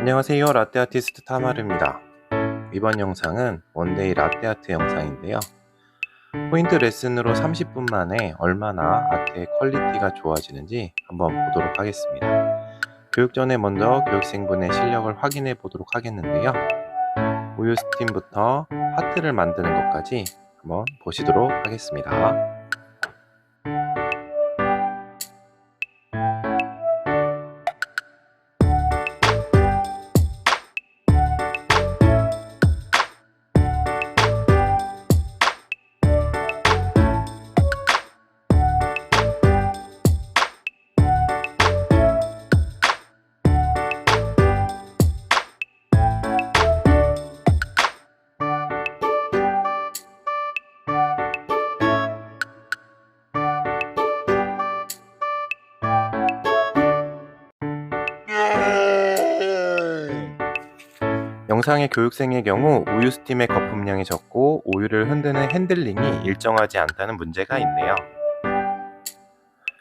안녕하세요. 라떼 아티스트 타마르입니다. 이번 영상은 원데이 라떼 아트 영상인데요. 포인트 레슨으로 30분 만에 얼마나 아트의 퀄리티가 좋아지는지 한번 보도록 하겠습니다. 교육 전에 먼저 교육생분의 실력을 확인해 보도록 하겠는데요. 우유 스팀부터 하트를 만드는 것까지 한번 보시도록 하겠습니다. 영상의 교육생의 경우 우유 스팀의 거품량이 적고 우유를 흔드는 핸들링이 일정하지 않다는 문제가 있네요.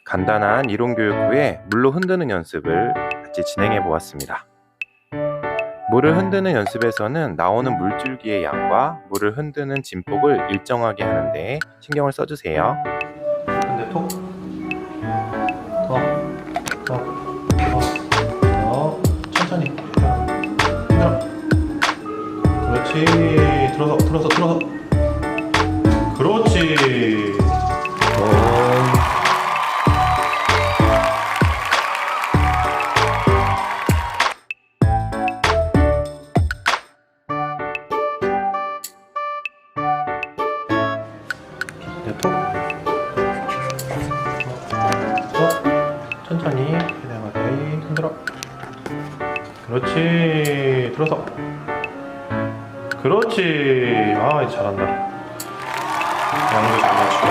간단한 이론 교육 후에 물로 흔드는 연습을 같이 진행해 보았습니다. 물을 흔드는 연습에서는 나오는 물줄기의 양과 물을 흔드는 진폭을 일정하게 하는데 신경을 써주세요. 근데 톡. 들어서, 들어서, 들어서. 그렇지. 톡. 어? 천천히 가까이 흔들어 그렇지 들어서 그렇지. 아, 잘한다. 양도 잘 맞추고.